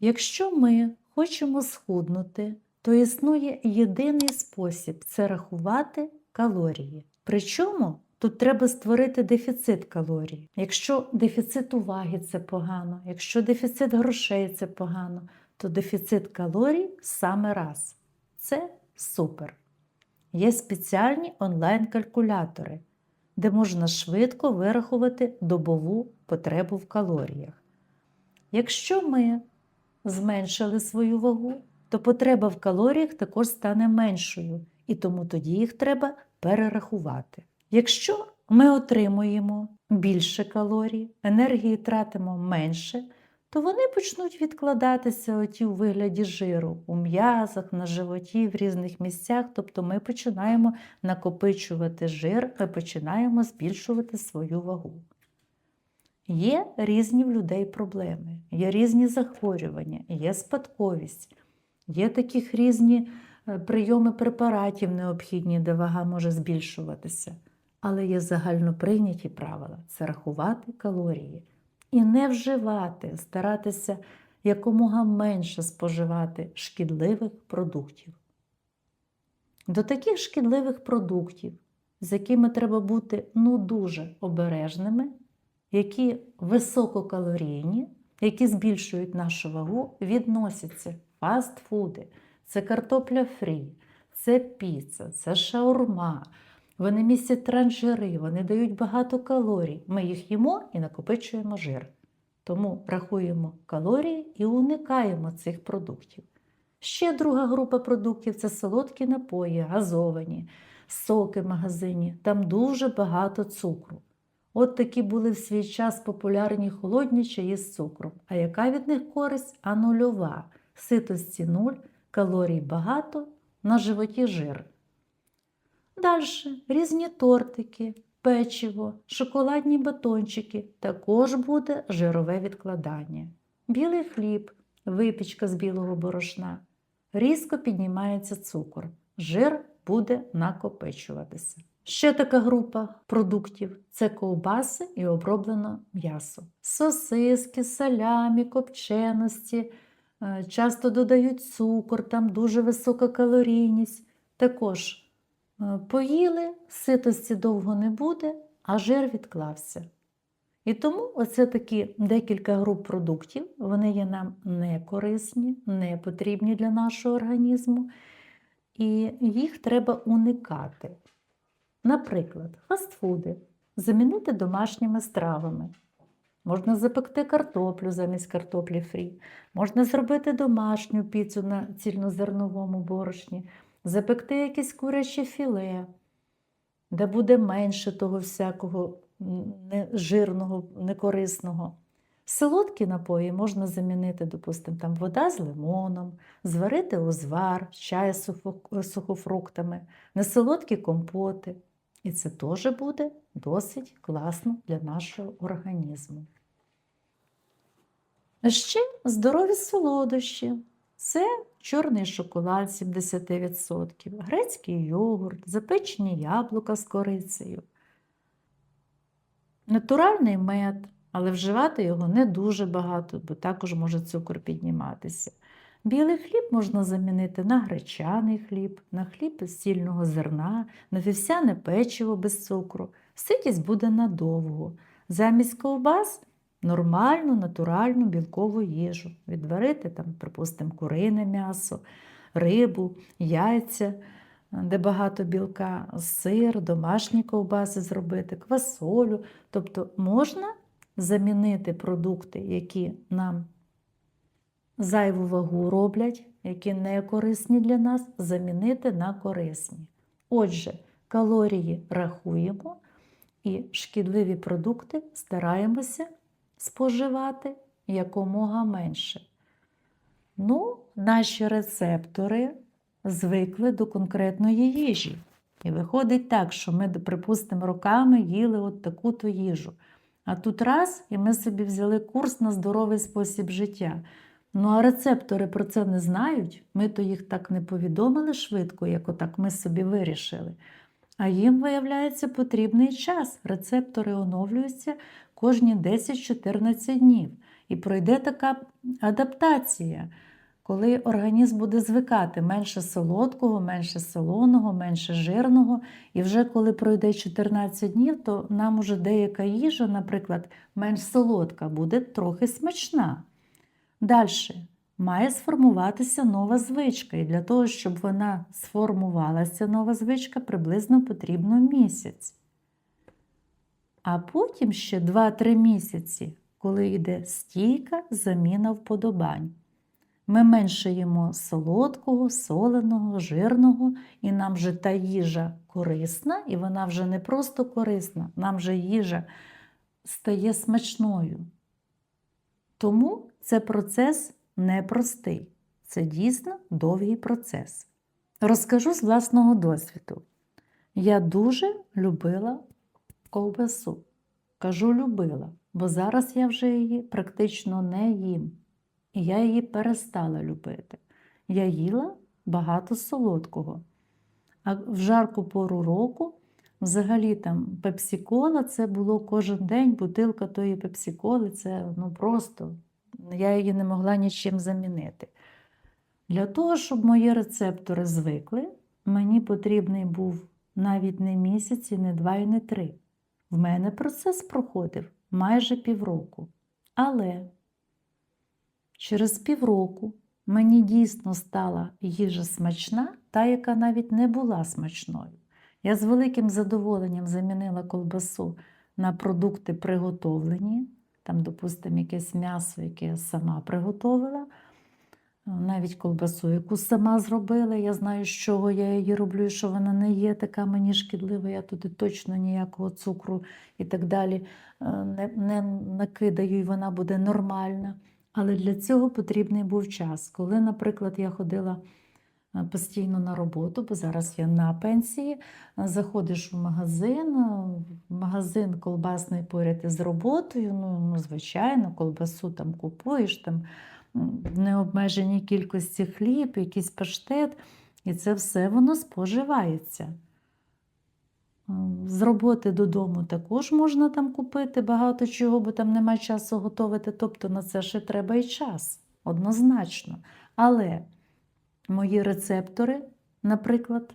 Якщо ми хочемо схуднути, то існує єдиний спосіб це рахувати калорії. Причому тут треба створити дефіцит калорій. Якщо дефіцит уваги це погано, якщо дефіцит грошей це погано, то дефіцит калорій саме раз. Це супер. Є спеціальні онлайн-калькулятори, де можна швидко вирахувати добову потребу в калоріях. Якщо ми зменшили свою вагу, то потреба в калоріях також стане меншою, і тому тоді їх треба перерахувати. Якщо ми отримуємо більше калорій, енергії тратимо менше, то вони почнуть відкладатися оті у вигляді жиру у м'язах, на животі, в різних місцях. Тобто ми починаємо накопичувати жир, ми починаємо збільшувати свою вагу. Є різні в людей проблеми, є різні захворювання, є спадковість, є таких різні е, прийоми препаратів необхідні, де вага може збільшуватися. Але є загальноприйняті правила це рахувати калорії і не вживати, старатися якомога менше споживати шкідливих продуктів. До таких шкідливих продуктів, з якими треба бути ну дуже обережними, які висококалорійні, які збільшують нашу вагу, відносяться фастфуди, це картопля фрі, це піца, це шаурма. Вони містять транжири, вони дають багато калорій. Ми їх їмо і накопичуємо жир. Тому рахуємо калорії і уникаємо цих продуктів. Ще друга група продуктів це солодкі напої, газовані, соки в магазині. Там дуже багато цукру. От такі були в свій час популярні холодні чаї з цукром. А яка від них користь? А нульова. Ситості нуль, калорій багато, на животі жир. Далі різні тортики, печиво, шоколадні батончики також буде жирове відкладання. Білий хліб, випічка з білого борошна. Різко піднімається цукор. Жир буде накопичуватися. Ще така група продуктів це ковбаси і оброблене м'ясо. Сосиски, салямі, копченості, е, часто додають цукор, там дуже висока калорійність. Також Е, Поїли, ситості довго не буде, а жир відклався. І тому оце такі декілька груп продуктів, вони є нам не корисні, не потрібні для нашого організму, і їх треба уникати. Наприклад, фастфуди замінити домашніми стравами. Можна запекти картоплю замість картоплі фрі, можна зробити домашню піцу на цільнозерновому борошні запекти якесь куряче філе, де буде менше того всякого жирного, некорисного. Солодкі напої можна замінити, допустимо, там вода з лимоном, зварити узвар, чай з сухофруктами, несолодкі компоти. І це теж буде досить класно для нашого організму. Ще здорові солодощі. Це чорний шоколад 70%, грецький йогурт, запечені яблука з корицею, натуральний мед, але вживати його не дуже багато, бо також може цукор підніматися. Білий хліб можна замінити на гречаний хліб, на хліб з сільного зерна, на вівсяне печиво без цукру. Ситість буде надовго. Замість ковбас нормальну, натуральну білкову їжу. Відварити, там, припустимо, курине м'ясо, рибу, яйця, де багато білка, сир, домашні ковбаси зробити, квасолю. Тобто можна замінити продукти, які нам зайву вагу роблять, які не корисні для нас, замінити на корисні. Отже, калорії рахуємо і шкідливі продукти стараємося споживати якомога менше. Ну, наші рецептори звикли до конкретної їжі. І виходить так, що ми, припустимо, роками їли от таку-то їжу. А тут раз, і ми собі взяли курс на здоровий спосіб життя. Ну, а рецептори про це не знають, ми то їх так не повідомили швидко, як отак ми собі вирішили. А їм, виявляється, потрібний час. Рецептори оновлюються кожні 10-14 днів. І пройде така адаптація, коли організм буде звикати менше солодкого, менше солоного, менше жирного. І вже коли пройде 14 днів, то нам уже деяка їжа, наприклад, менш солодка, буде трохи смачна. Далі має сформуватися нова звичка. І для того, щоб вона сформувалася, нова звичка, приблизно потрібно місяць. А потім ще 2-3 місяці, коли йде стійка заміна вподобань. Ми менше їмо солодкого, соленого, жирного, і нам вже та їжа корисна, і вона вже не просто корисна, нам вже їжа стає смачною. Тому це процес непростий. Це дійсно довгий процес. Розкажу з власного досвіду. Я дуже любила ковбасу. Кажу, любила, бо зараз я вже її практично не їм. І я її перестала любити. Я їла багато солодкого. А в жарку пору року, взагалі там пепсикола, це було кожен день бутилка тої пепсиколи, це ну просто я її не могла нічим замінити. Для того, щоб мої рецептори звикли, мені потрібний був навіть не місяць, і не два, і не три. В мене процес проходив майже півроку. Але через півроку мені дійсно стала їжа смачна, та, яка навіть не була смачною. Я з великим задоволенням замінила колбасу на продукти приготовлені, там, допустимо, якесь м'ясо, яке я сама приготовила, навіть колбасу, яку сама зробила. Я знаю, з чого я її роблю, що вона не є така мені шкідлива, я туди точно ніякого цукру і так далі е, не, не накидаю, і вона буде нормальна. Але для цього потрібний був час. Коли, наприклад, я ходила е, постійно на роботу, бо зараз я на пенсії, е, заходиш в магазин, е, магазин колбасний поряд із роботою, ну, ну звичайно, колбасу там купуєш, там необмеженій кількості хліб, якийсь паштет, і це все воно споживається. З роботи додому також можна там купити багато чого, бо там немає часу готувати. Тобто на це ще треба і час, однозначно. Але мої рецептори, наприклад,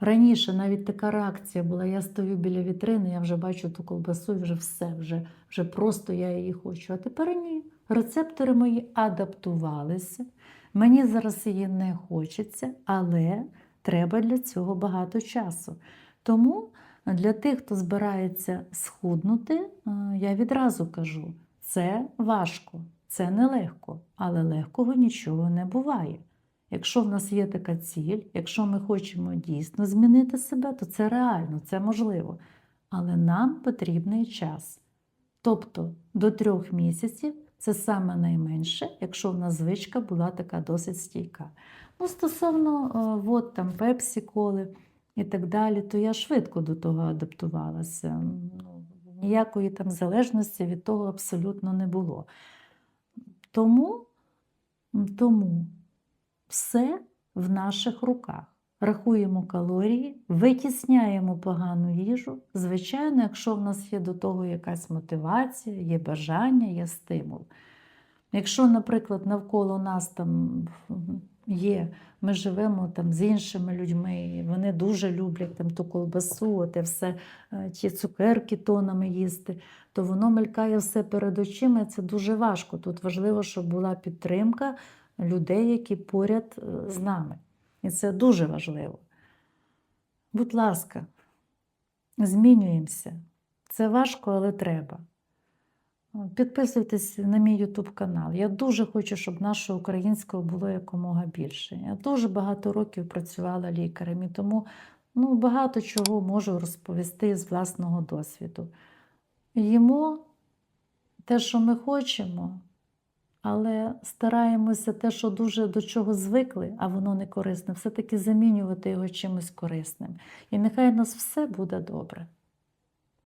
раніше навіть така реакція була: я стою біля вітрини, я вже бачу ту колбасу, вже все, вже, вже просто я її хочу. А тепер ні. Рецептори мої адаптувалися. Мені зараз її не хочеться, але треба для цього багато часу. Тому для тих, хто збирається схуднути, е, я відразу кажу: це важко, це нелегко, але легкого нічого не буває. Якщо в нас є така ціль, якщо ми хочемо дійсно змінити себе, то це реально, це можливо. Але нам потрібний час. Тобто до трьох місяців це саме найменше, якщо в нас звичка була така досить стійка. Ну, Стосовно е, вод, там, пепсі, коли і так далі, то я швидко до того адаптувалася. Ну, Ніякої там залежності від того абсолютно не було. Тому, тому все в наших руках. Рахуємо калорії, витісняємо погану їжу. Звичайно, якщо в нас є до того якась мотивація, є бажання, є стимул. Якщо, наприклад, навколо нас там є, ми живемо там з іншими людьми, вони дуже люблять там ту колбасу, те все, е, ті цукерки тонами їсти, то воно мелькає все перед очима, і це дуже важко. Тут важливо, щоб була підтримка людей, які поряд е, з нами. І це дуже важливо. Будь ласка, змінюємося. Це важко, але треба. Підписуйтесь на мій YouTube канал. Я дуже хочу, щоб нашого українського було якомога більше. Я дуже багато років працювала лікарем, і тому ну, багато чого можу розповісти з власного досвіду. Їмо те, що ми хочемо, але стараємося те, що дуже до чого звикли, а воно не корисне, все-таки замінювати його чимось корисним. І нехай у нас все буде добре.